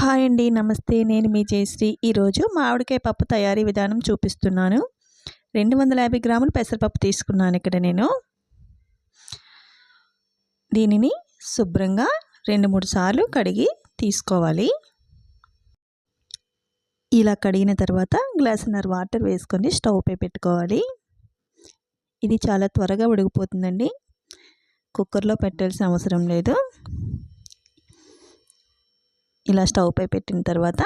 Hi అండి నమస్తే. నేను మీ జయశ్రీ. ఈరోజు మామిడికాయ పప్పు తయారీ విధానం చూపిస్తున్నాను. రెండు వందల యాభై గ్రాములు పెసరపప్పు తీసుకున్నాను ఇక్కడ నేను. దీనిని శుభ్రంగా రెండు మూడు సార్లు కడిగి తీసుకోవాలి. ఇలా కడిగిన తర్వాత గ్లాసున్నర వాటర్ వేసుకొని స్టవ్ పై పెట్టుకోవాలి. ఇది చాలా త్వరగా ఉడికిపోతుందండి. కుక్కర్లో పెట్టాల్సిన అవసరం లేదు. ఇలా స్టవ్ పై పెట్టిన తర్వాత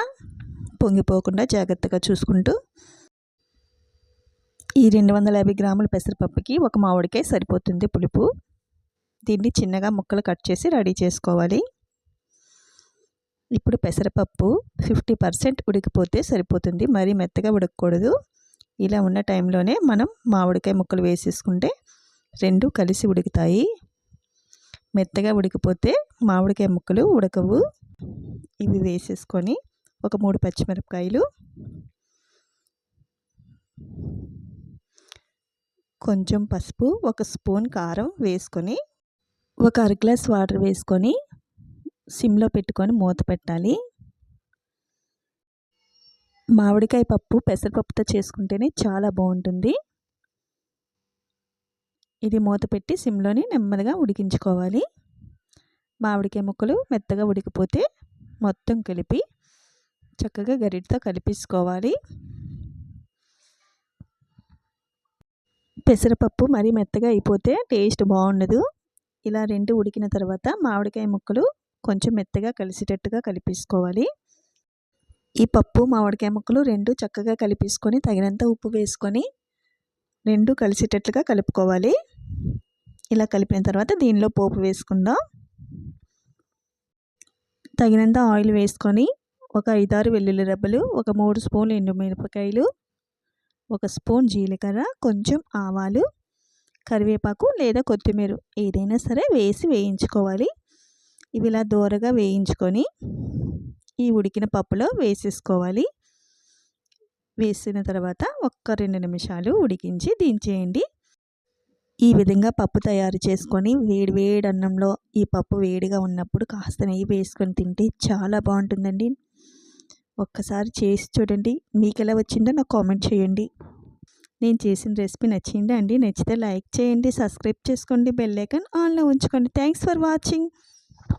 పొంగిపోకుండా జాగ్రత్తగా చూసుకుంటూ ఈ రెండు వందల యాభై గ్రాముల పెసరపప్పుకి ఒక మామిడికాయ సరిపోతుంది పులుపు. దీన్ని చిన్నగా ముక్కలు కట్ చేసి రెడీ చేసుకోవాలి. ఇప్పుడు పెసరపప్పు ఫిఫ్టీ పర్సెంట్ ఉడికిపోతే సరిపోతుంది. మరీ మెత్తగా ఉడకకూడదు. ఇలా ఉన్న టైంలోనే మనం మామిడికాయ ముక్కలు వేసేసుకుంటే రెండు కలిసి ఉడుకుతాయి. మెత్తగా ఉడికిపోతే మామిడికాయ ముక్కలు ఉడకవు. ఇవి వేసేసుకొని ఒక మూడు పచ్చిమిరపకాయలు కొంచెం పసుపు ఒక స్పూన్ కారం వేసుకొని ఒక అర గ్లాస్ వాటర్ వేసుకొని సిమ్లో పెట్టుకొని మూత పెట్టాలి. మామిడికాయ పప్పు పెసరపప్పుతో చేసుకుంటేనే చాలా బాగుంటుంది. ఇది మూత పెట్టి సిమ్లోని నెమ్మదిగా ఉడికించుకోవాలి. మామిడికాయ ముక్కలు మెత్తగా ఉడికిపోతే మొత్తం కలిపి చక్కగా గరిటతో కలిపేసుకోవాలి. పెసరపప్పు మరీ మెత్తగా అయిపోతే టేస్ట్ బాగుండదు. ఇలా రెండు ఉడికిన తర్వాత మామిడికాయ ముక్కలు కొంచెం మెత్తగా కలిసేటట్టుగా కలిపేసుకోవాలి. ఈ పప్పు మామిడికాయ ముక్కలు రెండు చక్కగా కలిపేసుకొని తగినంత ఉప్పు వేసుకొని రెండు కలిసేటట్లుగా కలుపుకోవాలి. ఇలా కలిపిన తర్వాత దీనిలో పోపు వేసుకుందాం. తగినంత ఆయిల్ వేసుకొని ఒక ఐదారు వెల్లుల్లి రెబ్బలు ఒక మూడు స్పూన్లు ఎండుమిరపకాయలు ఒక స్పూన్ జీలకర్ర కొంచెం ఆవాలు కరివేపాకు లేదా కొత్తిమీర ఏదైనా సరే వేసి వేయించుకోవాలి. ఇవి ఇలా దూరగా వేయించుకొని ఈ ఉడికిన పప్పులో వేసేసుకోవాలి. వేసిన తర్వాత ఒక్క రెండు నిమిషాలు ఉడికించి దించేయండి. ఈ విధంగా పప్పు తయారు చేసుకొని వేడి వేడి అన్నంలో ఈ పప్పు వేడిగా ఉన్నప్పుడు కాస్త నెయ్యి వేసుకొని తింటే చాలా బాగుంటుందండి. ఒక్కసారి చేసి చూడండి. మీకు ఎలా వచ్చిందో నాకు కామెంట్ చేయండి. నేను చేసిన రెసిపీ నచ్చిందా అండి? నచ్చితే లైక్ చేయండి సబ్స్క్రైబ్ చేసుకోండి బెల్ ఐకాన్ ఆన్లో ఉంచుకోండి. Thanks for watching.